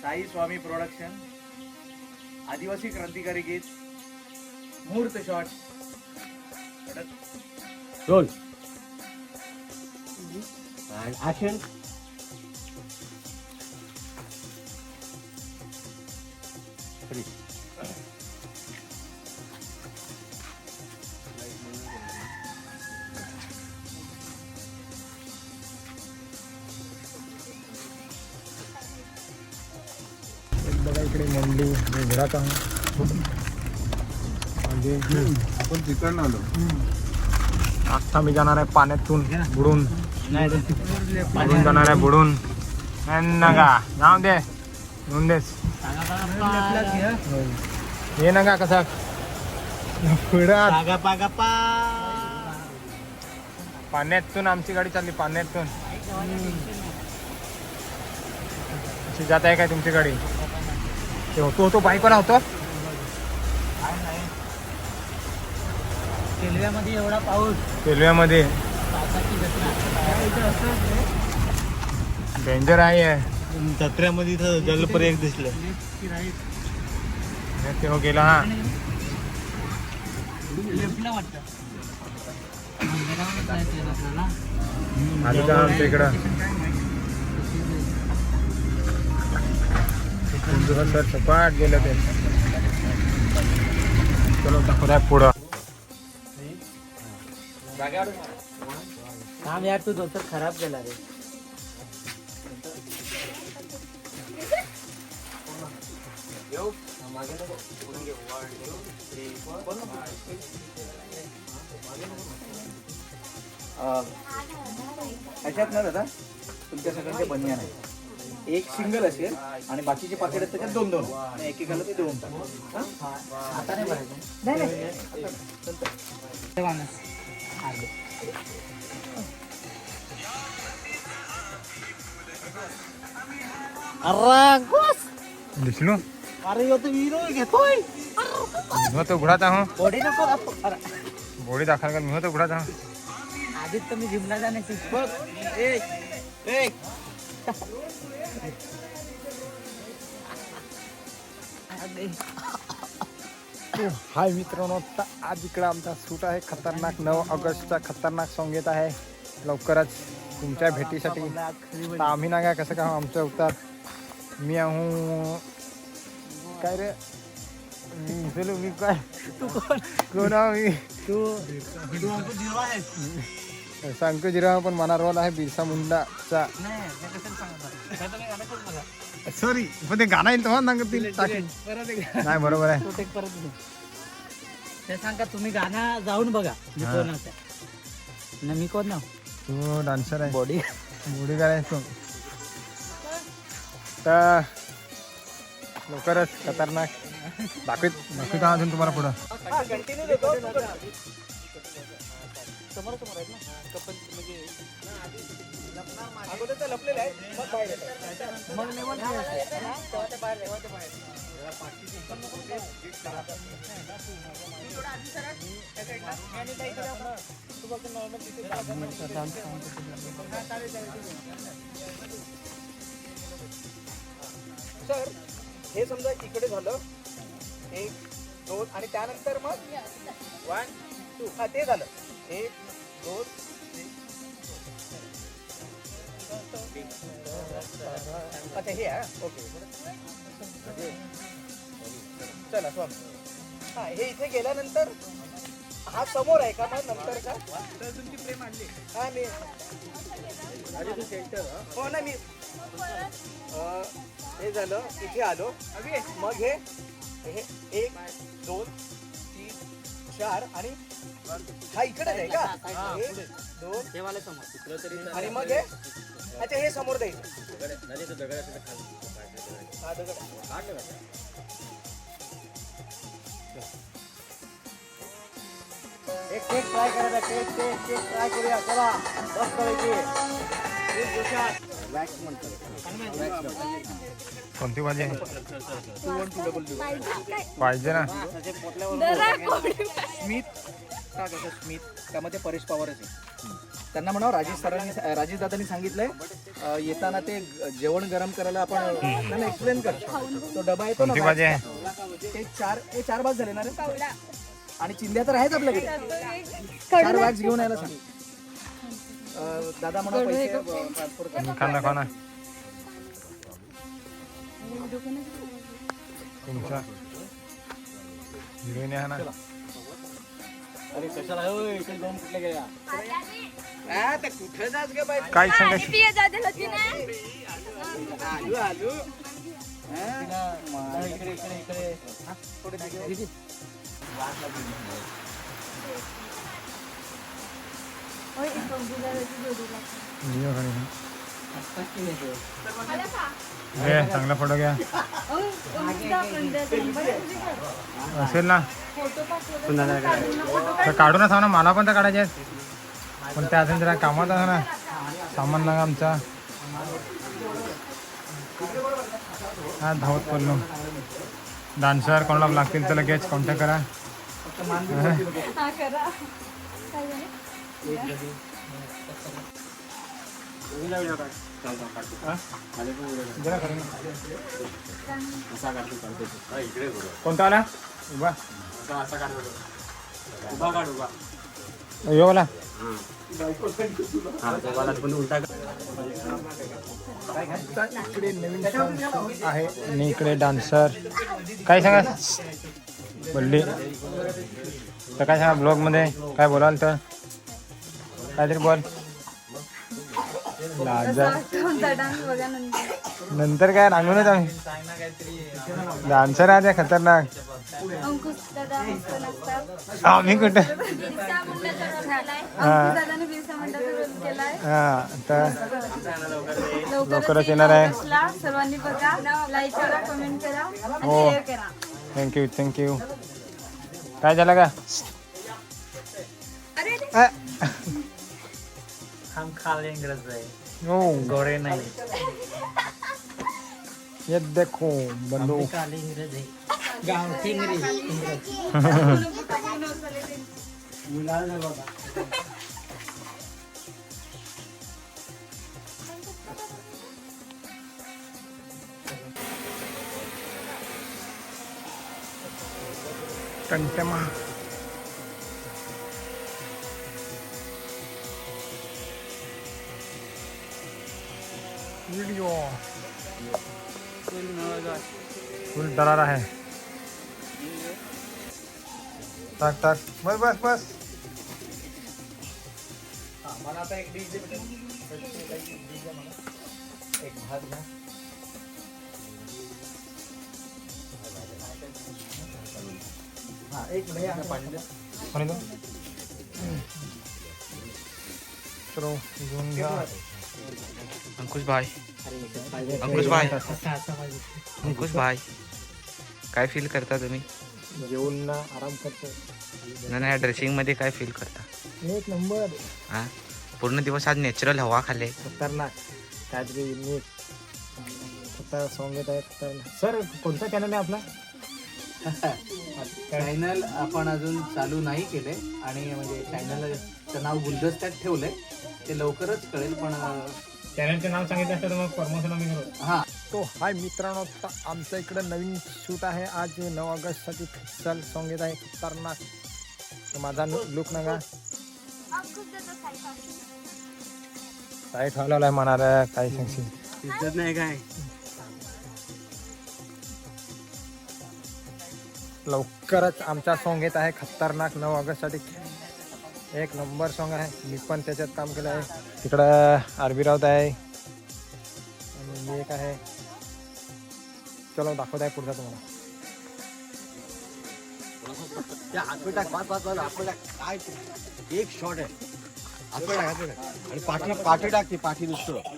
साई स्वामी production आदिवासी क्रांतिकारी गीत मुहूर्त शॉट रोल. ऍक्शन बघा इकडे मंडी घरात आपण तिकडनं आलो. आता मी जाणार आहे पाण्यातून बुडून. बुडून जाणार आहे बुडून. नका जाऊ दे. येऊन देस. ये नका कसा? पाण्यातून आमची गाडी चालली पाण्यातून. अशी जात आहे काय तुमची गाडी? ते होतो तो बाईक वाला होतो. रेल्वेमध्ये एवढा पाऊस. रेल्वेमध्ये. डेंजर आहे. जत्र्यामध्ये इथं जलपर्यंत दिसलं. ते हो गेला हा. आधी का आमच्या इकडं? सर सपाट गेलं ते. चलो दाखवूया पुढं. काम यार तू दोस्त खराब केला रे. अशात ना दादा तुमच्या सगळ्यांचे बनियान आहे. एक सिंगल असेल आणि बाकीचे पाकिट आहेत त्याच्यात दोन दोन आणि एकेकाला ते देऊन टाक हा? आता नाही भरायचं नाही नाही ते माणूस. अरे गोस. दिसलो अरे ह्यो तर हिरो घेतोय मी होतो घोडात आहो बॉडी नको दाखव. अरे, घोडी दाखल कर मी होतो घोडात आहो आधीच तर मी जिमला जाण्याची बघ ए ए अरे, हाय मित्रांनो तर आज इकडं आमचा शूट आहे. खतरनाक नऊ ऑगस्टचा खतरनाक सॉंग येत आहे. लवकरच तुमच्या भेटीसाठी. आम्ही ना काय कसं का आमचं अवतार मी आहू. काय रे? मी काय? तू कोण? कोण तू तू जिरा पण मना रोल आहे बिरसा मुंडाचा? काय काय. सॉरी पण ते गाणं येईल तेव्हा सांगतील. नाही बरोबर आहे. तो. ते सांगा तुम्ही गाणं जाऊन बघा. मी. कोण ना मी कोण ना तू डान्सर आहे. बॉडी बॉडी करायचो तर लवकरच खतरनाक. दाखवीत दाखवीत अजून तुम्हाला पुढं. समोर समोर आहेत ना? कपल म्हणजे अगोदर ते लपलेले आहेत मग बाहेर येतात. मग लेवल तेव्हा ते बाहेर तेव्हा ते बाहेर सर हे समजा इकडे झालं. एक दोन आणि त्यानंतर मग? वन टू हा ते झालं. एक दोन तीन. अच्छा हे आहे ओके. चला स्वामी. हा हे इथे गेल्यानंतर हा समोर आहे का मग नंतर का? तुमची प्रेम आणली हा मी हो ना मी अं, हे झालं इथे आलो. मग हे हे एक दोन तीन चार आणि हा इकडे आहे का? एक दोन देवाला समोर आणि मग हे? अच्छा हे समोर द्यायचं हा, दगड. एक केक ट्राय करायचा केक केक केक ट्राय करूया. चला म्हणतात. कोणती भाजी? आहे टू वन टू डबल पाहिजे. ना. स्मिथ का कसं स्मिथ त्यामध्ये परेश पवारच आहे. त्यांना म्हणावं राजेश सरांनी राजेश दादांनी सांगितलंय अं, येताना ते ग- जेवण गरम करायला आपण त्यांना एक्सप्लेन कर. तो डबा येतो ना कोणती भाजी. ते चार हे चार भाग झाले ना रे? आणि चिंध्या तर आहेत आपल्याकडे. चार बॅग्स घेऊन यायला सांग. अं, दादा म्हणा पैसे ट्रान्सफर कर तुमच्या. हिरोईन आहे ना? अरे कशाला? हो, इकडे जाऊन कुठले गेल्या आ, ते कुठे जास गे बाई? काय सांगायचं? आलू आलू. हा? इकडे इकडे इकडे हा, थोडे दे गं. व्हिडिओ घे चांगला फोटो घ्या. असेल ना. तर काढू ना सांग ना मला पण तर काढायचे आहेत. पण त्या अजून जरा कामात आहे ना. सामान लागा आमचा. हा धावत पडलो. डान्सर कोणाला लागतील तर लगेच कॉन्टॅक्ट करा. जरा कोणता आला? उभा. यो वाला. इकडे नवीन आहे. आणि इकडे डान्सर काय सांगा? बोलली. तर काय सांगा ब्लॉगमध्ये? काय बोलाल तर? काहीतरी बोल. नंतर काय रांगूनच आम्ही. डान्सर आहे खतरनाक. आम्ही कुठं? हा. तर लवकरच येणार आहे. सर्वांनी बघा. लाईक करा कमेंट करा आणि हो. शेअर करा. थँक्यू थँक्यू काय झालं का? हम खाले इंग्रज आहे हो गोरे नाही ये देखो बंदूक काले इंग्रज आहे गावठी इंग्रज टंटमा वीडियो फुल डरार आहे टाक टाक बस बस बस। मला आता एक डिश दे बेटा. एक भात घ्या हा एक भैया पाणी द्या कोणी तो चलो घेऊन घ्या अंकुश भाई अंकुश भाई अंकुश भाई काय फील करता तुम्ही? जेवून ना आराम करतो. नाही नाही ड्रेसिंगमध्ये काय फील करता? एक नंबर. हा? पूर्ण दिवस आज नॅचरल हवा खाल्ले. खतरनाक. काहीतरी नीट. खतर सॉंग येत आहे खतरनाक सर कोणता चॅनल आहे आपला? चॅनल आपण अजून चालू नाही केले आणि म्हणजे चॅनलचं नाव गुलदस्त्यात ठेवलंय. ते लवकरच कळेल पण चॅनलचे नाव सांगितलं असतं तर मग प्रमोशन आम्ही करू. हा. तो हाय मित्रांनो आता आमच्या इकडं नवीन शूट आहे. आज नऊ ऑगस्टसाठी फिक्सल सॉंग येत आहे. खतरनाक. तर माझा लुक नका. काय ठेवलेला आहे म्हणाल? काय सांगशील? नाही काय? लवकरच आमचा सॉन्ग येत आहे. खतरनाक. नऊ ऑगस्टसाठी एक नंबर सॉन्ग आहे. मी पण त्याच्यात काम केलं आहे. तिकडं आरबी राऊत आहे. आणि मी एक आहे. चलो दाखवत आहे पुढचा तुम्हाला. एक शॉट आहे. आणि पाठी पाठी टाकते पाठी नुसतं